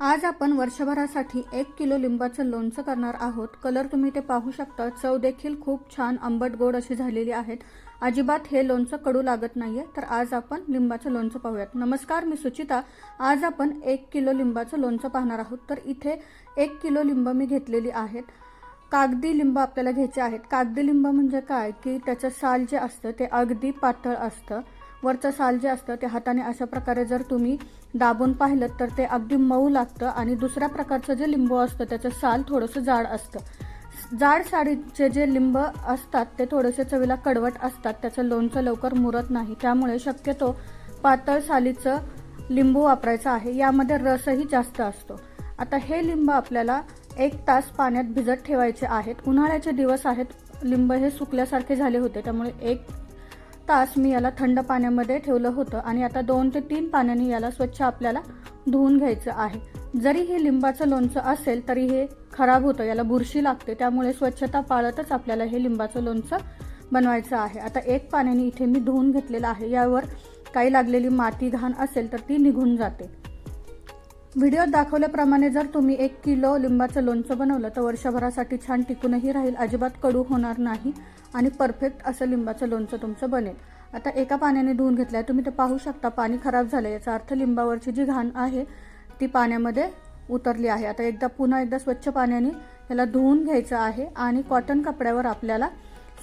आज आपण वर्षभरासाठी एक किलो लिंबाचं लोणचं करणार आहोत. कलर तुम्ही ते पाहू शकता. चव देखील खूप छान आंबट गोड अशी झालेली आहेत. अजिबात हे लोणचं कडू लागत नाहीये. तर आज आपण लिंबाचं लोणचं पाहूयात. नमस्कार मी सुचिता. आज आपण एक किलो लिंबाचं लोणचं पाहणार आहोत. तर इथे एक किलो लिंब मी घेतलेली आहेत. कागदी लिंब आपल्याला घ्यायचे आहेत. कागदी लिंब म्हणजे काय? की त्याचं साल जे असतं ते अगदी पातळ असतं. वरचं साल जे असतं ते हाताने अशा प्रकारे जर तुम्ही दाबून पाहिलं तर ते अगदी मऊ लागतं आणि दुसऱ्या प्रकारचं जे लिंबू असतं त्याचं साल थोडंसं जाड असतं. जाड साडीचे जे लिंब असतात ते थोडेसे चवीला कडवट असतात. त्याचं लोणचं लवकर मुरत नाही. त्यामुळे शक्यतो पातळ सालीचं लिंबू वापरायचं आहे. यामध्ये रसही जास्त असतो. आता हे लिंब आपल्याला एक तास पाण्यात भिजत ठेवायचे आहेत. उन्हाळ्याचे दिवस आहेत. लिंब हे सुकल्यासारखे झाले होते. त्यामुळे एक तास मी याला थंड पाण्यामध्ये ठेवलं होतं आणि आता दोन ते तीन पाण्याने याला स्वच्छ आपल्याला धुवून घ्यायचं आहे. जरी हे लिंबाचं लोणचं असेल तरी हे खराब होतं. याला बुरशी लागते त्यामुळे स्वच्छता पाळतच आपल्याला हे लिंबाचं लोणचं बनवायचं आहे. आता एक पाण्याने इथे मी धुवून घेतलेलं आहे. यावर काही लागलेली माती घाण असेल तर ती निघून जाते. व्हिडिओत दाखवल्याप्रमाणे जर तुम्ही एक किलो लिंबाचं लोणचं बनवलं तर वर्षभरासाठी छान टिकूनही राहील. अजिबात कडू होणार नाही आणि परफेक्ट असं लिंबाचं लोणचं तुमचं बनेल. आता एका पाण्याने धुवून घेतलं आहे तुम्ही ते पाहू शकता पाणी खराब झालं याचा अर्थ लिंबावरची जी घाण आहे ती पाण्यामध्ये उतरली आहे. आता एकदा पुन्हा एकदा स्वच्छ पाण्याने याला धुवून घ्यायचं आहे आणि कॉटन कपड्यावर आपल्याला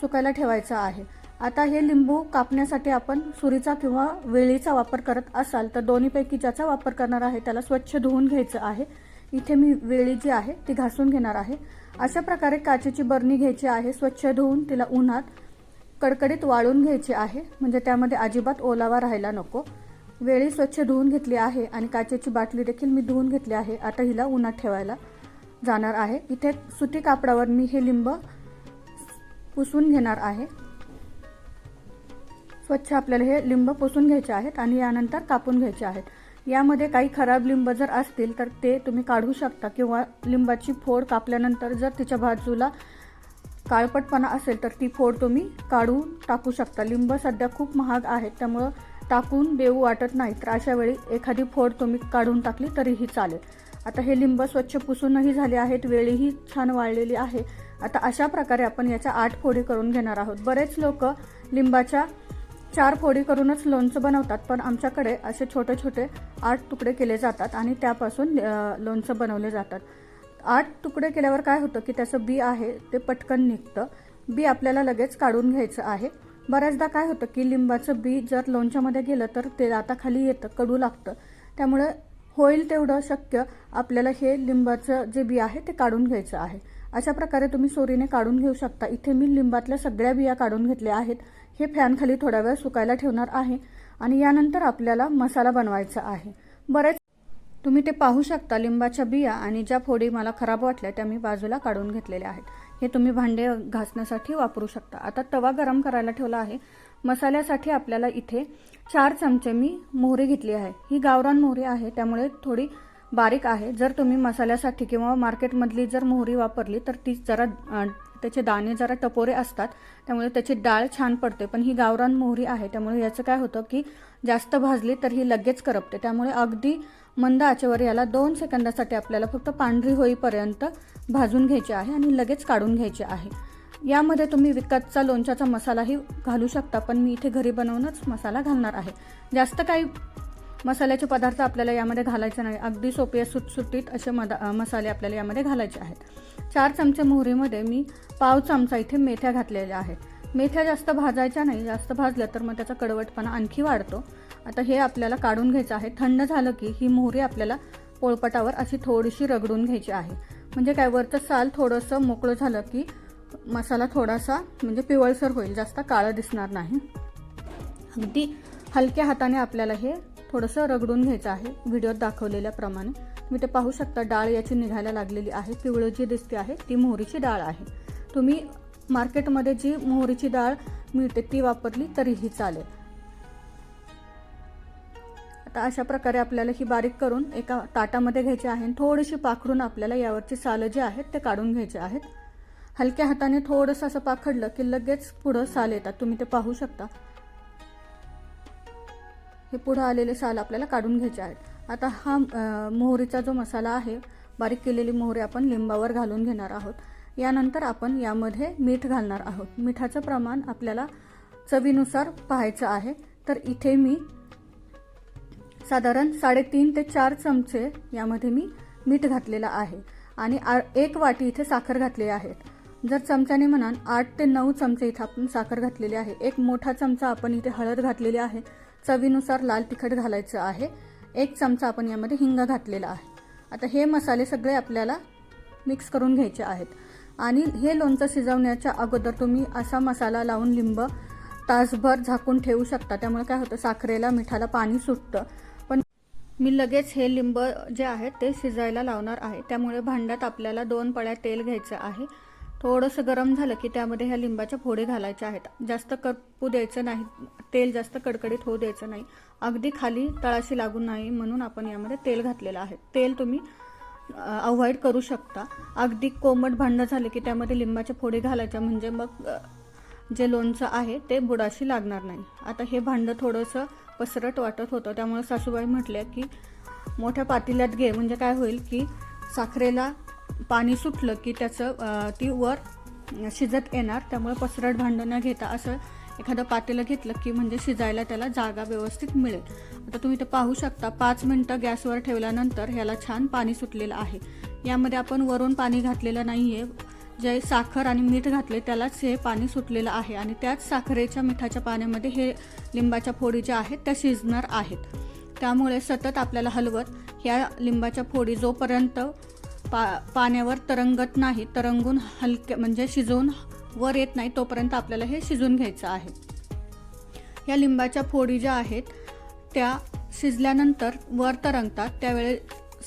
सुकायला ठेवायचं आहे. आता हे लिंबू कापण्यासाठी आपण सुरीचा किंवा वेळीचा वापर करत असाल तर दोन्हीपैकी ज्याचा वापर करणार आहे त्याला स्वच्छ धुवून घ्यायचं आहे. इथे मी वेळी जी आहे ती घासून घेणार आहे. अशा प्रकारे काचेची बरणी घ्यायची आहे स्वच्छ धुवून तिला उन्हात कडकडीत वाळून घ्यायची आहे. म्हणजे त्यामध्ये अजिबात ओलावा राहायला नको. वेळी स्वच्छ धुवून घेतली आहे आणि काचेची बाटली देखील मी धुवून घेतली आहे. आता हिला उन्हात ठेवायला जाणार आहे. इथे सुती कापडावर मी हे लिंब पुसून घेणार आहे. स्वच्छ आपल्याला हे लिंब पुसून घ्यायचे आहेत आणि यानंतर कापून घ्यायचे आहेत. यामध्ये काही खराब लिंब जर असतील तर ते तुम्ही काढू शकता किंवा लिंबाची फोड कापल्यानंतर जर तिच्या बाजूला काळपटपणा असेल तर ती फोड तुम्ही काढून टाकू शकता. लिंब सध्या खूप महाग आहेत त्यामुळं टाकून देऊ वाटत नाही. तर अशा वेळी एखादी फोड तुम्ही काढून टाकली तरीही चालेल. आता हे लिंब स्वच्छ पुसूनही झाले आहेत वेळीही छान वाळलेली आहे. आता अशा प्रकारे आपण याच्या आठ फोडी करून घेणार आहोत. बरेच लोक लिंबाच्या चार फोडी करूनच लोणचं बनवतात पण आमच्याकडे असे छोटे छोटे आठ तुकडे केले जातात आणि त्यापासून लोणचं बनवले जातात. आठ तुकडे केल्यावर काय होतं की त्याचं बी आहे ते पटकन निघतं. बी आपल्याला लगेच काढून घ्यायचं आहे. बऱ्याचदा काय होतं की लिंबाचं बी जर लोणच्यामध्ये गेलं तर ते आता खाली येतं कडू लागतं. त्यामुळे होईल तेवढं शक्य आपल्याला हे लिंबाचं जे बी आहे ते काढून घ्यायचं आहे. अशा प्रकारे तुम्ही सोरीने काढून घेऊ शकता. इथे मी लिंबातल्या सगळ्या बिया काढून घेतल्या आहेत. हे फॅन खाली थोडा वेळ सुकायला ठेवणार आहे आणि यानंतर आपल्याला मसाला बनवायचा आहे. बरेच तुम्ही ते पाहू शकता लिंबाच्या बिया आणि ज्या फोडी मला खराब वाटल्या त्या मी बाजूला काढून घेतलेल्या आहेत. हे तुम्ही भांडे घासण्यासाठी वापरू शकता. आता तवा गरम करायला ठेवला आहे. मसाल्यासाठी आपल्याला इथे चार चमचे मी मोहरी घेतली आहे. ही गावरान मोहरी आहे त्यामुळे थोडी बारीक आहे. जर तुम्ही मसाल्यासाठी किंवा मार्केटमधली जर मोहरी वापरली तर ती जरा त्याचे दाणे जरा टपोरे असतात. त्यामुळे त्याची डाळ छान पडते. पण ही गावरान मोहरी आहे. त्यामुळे याचं काय होतं की जास्त भाजली तर ही लगेच करपते. त्यामुळे अगदी मंद आचेवर याला दोन सेकंदासाठी आपल्याला फक्त पांढरी होईपर्यंत भाजून घ्यायची आहे आणि लगेच काढून घ्यायची आहे. यामध्ये तुम्ही विकतचा लोणच्याचा मसालाही घालू शकता. पण मी इथे घरी बनवूनच मसाला घालणार आहे. जास्त काही मसाल्याचे पदार्थ आपल्याला यामध्ये घालायचे नाही. अगदी सोपे सुटसुटीत असे मदा मसाले आपल्याला यामध्ये घालायचे आहेत. चार चमचे मोहरीमध्ये मी पाव चमचा इथे मेथ्या घातलेल्या आहेत. मेथ्या जास्त भाजायच्या नाही जास्त भाजल्या तर मग त्याचा कडवटपणा आणखी वाढतो. आता हे आपल्याला काढून घ्यायचं आहे. थंड झालं की ही मोहरी आपल्याला पोळपटावर अशी थोडीशी रगडून घ्यायची आहे. म्हणजे काय वरचं साल थोडंसं मोकळं झालं की मसाला थोडासा म्हणजे पिवळसर होईल जास्त काळं दिसणार नाही. अगदी हलक्या हाताने आपल्याला हे थोडंसं रगडून घ्यायचं आहे. व्हिडिओत दाखवलेल्याप्रमाणे. तुम्ही ते पाहू शकता डाळ याची निघायला लागलेली आहे. पिवळं जी दिसते आहे ती मोहरीची डाळ आहे. तुम्ही मार्केटमध्ये जी मोहरीची डाळ मिळते ती वापरली तरीही चालेल. आता अशा प्रकारे आपल्याला ही बारीक करून एका ताटामध्ये घ्यायची आहे. थोडीशी पाखडून आपल्याला यावरची सालं जे आहेत ते काढून घ्यायचे आहेत. हलक्या हाताने थोडंसं असं पाखडलं की लगेच पुढं साल येतात. तुम्ही ते पाहू शकता. हे पुढं आलेले साल आपल्याला काढून घ्यायचे आहेत. आता हा मोहरीचा जो मसाला आहे बारीक केलेली मोहरी आपण लिंबावर घालून घेणार आहोत. यानंतर आपण यामध्ये मीठ घालणार आहोत. मिठाचं प्रमाण आपल्याला चवीनुसार पाहायचं आहे. तर इथे मी साधारण साडेतीन ते चार चमचे यामध्ये मी मीठ घातलेलं आहे. आणि आ एक वाटी इथे साखर घातली आहे. जर चमच्याने म्हणाल आठ ते नऊ चमचे इथे आपण साखर घातलेली आहे. एक मोठा चमचा आपण इथे हळद घातलेली आहे. चवीनुसार लाल तिखट घालायचं आहे. एक चमचा आपण यामध्ये हिंग घातलेला आहे. आता हे मसाले सगळे आपल्याला मिक्स करून घ्यायचे आहेत. आणि हे लोणचं शिजवण्याच्या अगोदर तुम्ही असा मसाला लावून लिंब तासभर झाकून ठेवू शकता. त्यामुळे काय होतं साखरेला मिठाला पाणी सुटतं. पण मी लगेच हे लिंब जे आहेत ते शिजायला लावणार आहे. त्यामुळे भांड्यात आपल्याला दोन पळ्या तेल घ्यायचं आहे. थोडंसं गरम झालं की त्यामध्ये ह्या लिंबाच्या फोडी घालायच्या आहेत. जास्त करपू द्यायचं नाही तेल जास्त कडकडीत होऊ द्यायचं नाही. अगदी खाली तळाशी लागू नाही म्हणून आपण यामध्ये तेल घातलेलं आहे. तेल तुम्ही अवॉइड करू शकता. अगदी कोमट भांडं झालं की त्यामध्ये लिंबाच्या फोडी घालायच्या म्हणजे मग जे लोणचं आहे ते बुडाशी लागणार नाही. आता हे भांडं थोडंसं पसरट वाटत होतं. त्यामुळे सासूबाई म्हटल्या की मोठ्या पातेल्यात घे. म्हणजे काय होईल की साखरेला पाणी सुटलं की त्याचं ती वर शिजत येणार त्यामुळे पसरट भांडं न घेता असं एखादं पातेलं घेतलं की म्हणजे शिजायला त्याला जागा व्यवस्थित मिळेल. आता तुम्ही ते पाहू शकता पाच मिनटं गॅसवर ठेवल्यानंतर ह्याला छान पाणी सुटलेलं आहे. यामध्ये आपण वरून पाणी घातलेलं नाही आहे जे साखर आणि मीठ घातले त्यालाच हे पाणी सुटलेलं आहे आणि त्याच साखरेच्या मिठाच्या पाण्यामध्ये हे लिंबाच्या फोडी ज्या आहेत त्या शिजणार आहेत. त्यामुळे सतत आपल्याला हलवत ह्या लिंबाच्या फोडी जोपर्यंत पा पाण्यावर तरंगत नाही तरंगून हलके म्हणजे शिजवून वर येत नाही तोपर्यंत आपल्याला हे शिजून घ्यायचं आहे. या लिंबाच्या फोडी ज्या आहेत त्या शिजल्यानंतर वर तरंगतात त्यावेळे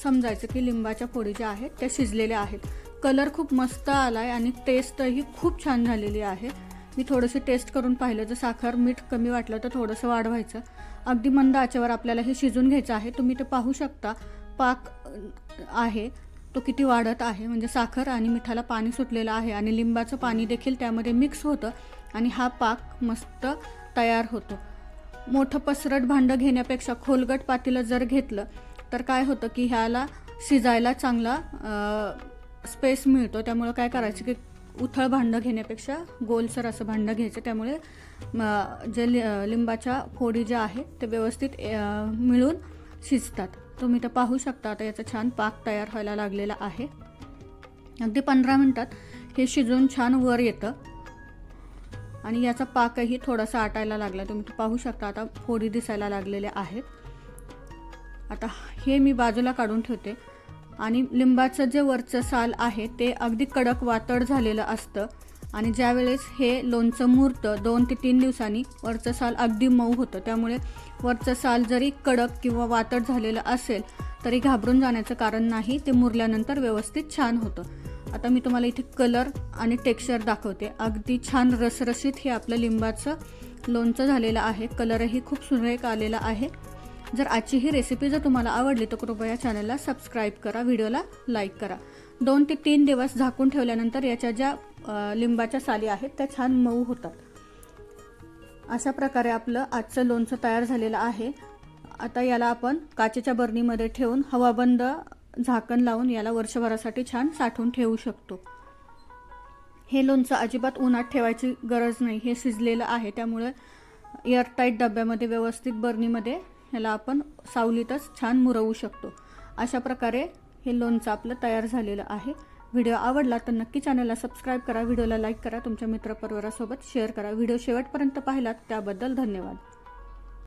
समजायचं की लिंबाच्या फोडी ज्या आहेत त्या शिजलेल्या आहेत. कलर खूप मस्त आला आहे आणि टेस्टही खूप छान झालेली आहे. मी थोडंसं टेस्ट करून पाहिलं जर साखर मीठ कमी वाटलं तर थोडंसं वाढवायचं. अगदी मंद आचेवर आपल्याला हे शिजून घ्यायचं आहे. तुम्ही ते पाहू शकता पाक आहे तो किती वाढत आहे. म्हणजे साखर आणि मिठाला पाणी सुटलेलं आहे आणि लिंबाचं पाणी देखील त्यामध्ये मिक्स होतं आणि हा पाक मस्त तयार होतो. मोठं पसरट भांडं घेण्यापेक्षा खोलगट पातेलं जर घेतलं तर काय होतं की ह्याला शिजायला चांगला स्पेस मिळतो. त्यामुळं काय करायचं की उथळ भांडं घेण्यापेक्षा गोलसर असं भांडं घ्यायचं. त्यामुळे जे लि लिंबाच्या फोडी ज्या आहेत ते व्यवस्थित मिळून शिजतात. तुम्ही तर पाहू शकता आता याचा छान पाक तयार व्हायला लागलेला आहे. अगदी पंधरा मिनटात हे शिजून छान वर येतं. आणि याचा पाकही थोडासा आटायला लागला. तुम्ही पाहू शकता आता फोडी दिसायला लागलेल्या आहेत. आता हे मी बाजूला काढून ठेवते. आणि लिंबाचं जे वरचं साल आहे ते अगदी कडक वातड झालेलं असतं. आणि ज्यावेळेस हे लोणचं मुरतं दोन ते तीन दिवसांनी वरचं साल अगदी मऊ होतं. त्यामुळे वरचं साल जरी कडक किंवा वातड झालेलं असेल तरी घाबरून जाण्याचं कारण नाही. ते मुरल्यानंतर व्यवस्थित छान होतं. आता मी तुम्हाला इथे कलर आणि टेक्स्चर दाखवते. अगदी छान रसरशीत हे आपलं लिंबाचं लोणचं झालेलं आहे. कलरही खूप सुरेख आलेला आहे. जर आजची ही रेसिपी जर तुम्हाला आवडली तर कृपया चॅनलला सबस्क्राईब करा व्हिडिओला लाईक करा. दोन ते तीन दिवस झाकून ठेवल्यानंतर याच्या ज्या लिंबाच्या साली आहेत त्या छान मऊ होतात. अशा प्रकारे आपलं आजचं लोणचं तयार झालेलं आहे. आता याला आपण काचेच्या बरणीमध्ये ठेवून हवाबंद झाकण लावून याला वर्षभरासाठी छान साठवून ठेवू शकतो. हे लोणचं अजिबात उन्हात ठेवायची गरज नाही. हे शिजलेलं आहे. त्यामुळे एअरटाईट डब्यामध्ये व्यवस्थित बरणीमध्ये ह्याला आपण सावलीतच छान मुरवू शकतो. अशा प्रकारे हे लोणचं आपलं तयार झालेलं आहे. व्हिडिओ आवडला तर नक्की चॅनलला सबस्क्राईब करा व्हिडिओला लाईक करा तुमच्या मित्रपरिवारासोबत शेअर करा. व्हिडिओ शेवटपर्यंत पाहिलात त्याबद्दल धन्यवाद.